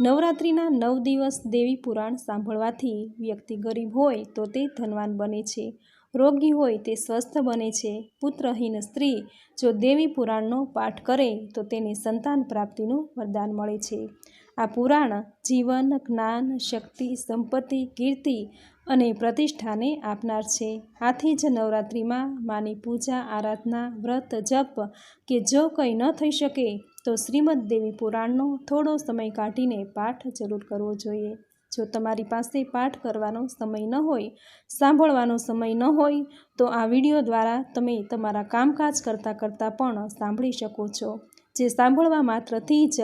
નવરાત્રિના નવ દિવસ દેવી પુરાણ સાંભળવાથી વ્યક્તિ ગરીબ હોય તો તે ધનવાન બને છે. રોગી હોય તે સ્વસ્થ બને છે. પુત્રહીન સ્ત્રી જો દેવી પુરાણનો પાઠ કરે તો તેને સંતાન પ્રાપ્તિનું વરદાન મળે છે. આ પુરાણ જીવન, જ્ઞાન, શક્તિ, સંપત્તિ, કીર્તિ અને પ્રતિષ્ઠાને આપનાર છે. આથી જ નવરાત્રિમાં માની પૂજા, આરાધના, વ્રત, જપ કે જો કંઈ ન થઈ શકે તો શ્રીમદ દેવી પુરાણનો થોડો સમય કાઢીને પાઠ જરૂર કરવો જોઈએ. જો તમારી પાસે પાઠ કરવાનો સમય ન હોય, સાંભળવાનો સમય ન હોય, તો આ વીડિયો દ્વારા તમે તમારા કામકાજ કરતાં કરતાં પણ સાંભળી શકો છો. જે સાંભળવા માત્રથી જ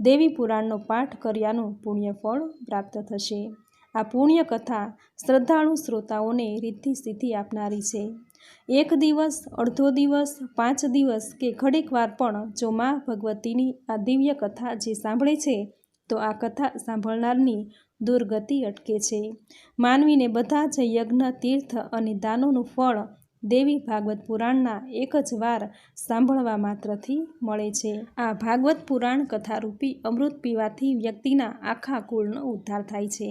દેવી પુરાણનો પાઠ કર્યાનું પુણ્ય ફળ પ્રાપ્ત થશે. આ પુણ્ય કથા શ્રદ્ધાળુ શ્રોતાઓને રિદ્ધિ સિદ્ધિ આપનારી છે. એક દિવસ, અડધો દિવસ, પાંચ દિવસ કે ઘડીક વાર પણ જો મા ભગવતીની આ દિવ્ય કથા જે સાંભળે છે, તો આ કથા સાંભળનારની દુર્ગતિ અટકે છે. માનવીને બધા જ યજ્ઞ, તીર્થ અને દાનોનું ફળ દેવી ભાગવત પુરાણના એક જ વાર સાંભળવા માત્રથી મળે છે. આ ભાગવત પુરાણ કથારૂપી અમૃત પીવાથી વ્યક્તિના આખા કુળનો ઉદ્ધાર થાય છે.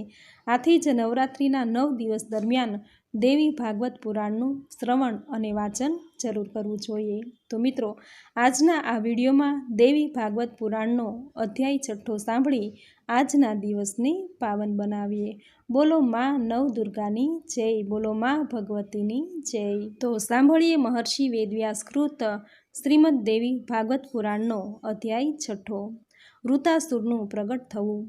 આથી જ નવરાત્રિના નવ દિવસ દરમિયાન દેવી ભાગવત પુરાણનું શ્રવણ અને વાંચન જરૂર કરવું જોઈએ. તો મિત્રો, આજના આ વિડીયોમાં દેવી ભાગવત પુરાણનો અધ્યાય છઠ્ઠો સાંભળી આજના દિવસને પાવન બનાવીએ. બોલો માં નવ દુર્ગાની જય, બોલો માં ભગવતીની જય. તો સાંભળીએ મહર્ષિ વેદવ્યાસ કૃત શ્રીમદ દેવી ભાગવત પુરાણનો અધ્યાય છઠ્ઠો. વૃતાસુરનું પ્રગટ થવું.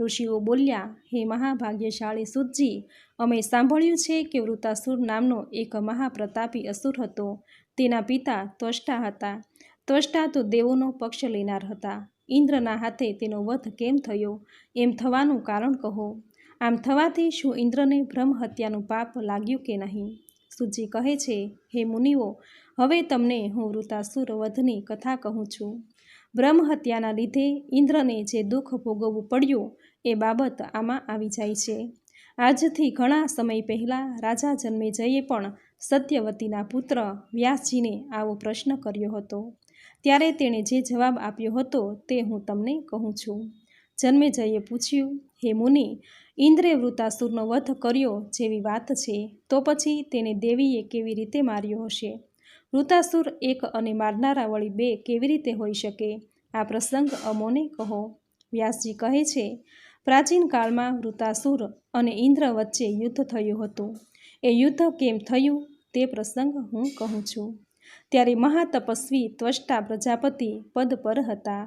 ઋષિઓ બોલ્યા, હે મહાભાગ્યશાળી સુતજી અમે સાંભળ્યું છે કે વૃતાસુર નામનો એક મહાપ્રતાપી અસુર હતો. તેના પિતા ત્વષ્ટા હતા. ત્વષ્ટા તો દેવોનો પક્ષ લેનાર હતા. ઇન્દ્રના હાથે તેનો વધ કેમ થયો? એમ થવાનું કારણ કહો. આમ થવાથી શું ઇન્દ્રને ભ્રમ હત્યાનું પાપ લાગ્યું કે નહીં? સુજી કહે છે, હે મુનિઓ, હવે તમને હું વૃતાસુર વધની કથા કહું છું. બ્રહ્મ હત્યાના લીધે ઇન્દ્રને જે દુઃખ ભોગવવું પડ્યું એ બાબત આમાં આવી જાય છે. આજથી ઘણા સમય પહેલાં રાજા જન્મેજયે પણ સત્યવતીના પુત્ર વ્યાસજીને આવો પ્રશ્ન કર્યો હતો. ત્યારે તેણે જે જવાબ આપ્યો હતો તે હું તમને કહું છું. જન્મેજયે પૂછ્યું, હે મુનિ, ઇન્દ્રે વૃતાસુરનો વધ કર્યો જેવી વાત છે, તો પછી તેને દેવીએ કેવી રીતે માર્યો હશે? વૃતાસુર એક અને મારનારા વળી બે કેવી રીતે હોઈ શકે? આ પ્રસંગ અમોને કહો. વ્યાસજી કહે છે પ્રાચીન કાળમાં વૃતાસુર અને ઇન્દ્ર વચ્ચે યુદ્ધ થયું હતું. એ યુદ્ધ કેમ થયું તે પ્રસંગ હું કહું છું. ત્યારે મહાતપસ્વી ત્વષ્ટા પ્રજાપતિ પદ પર હતા.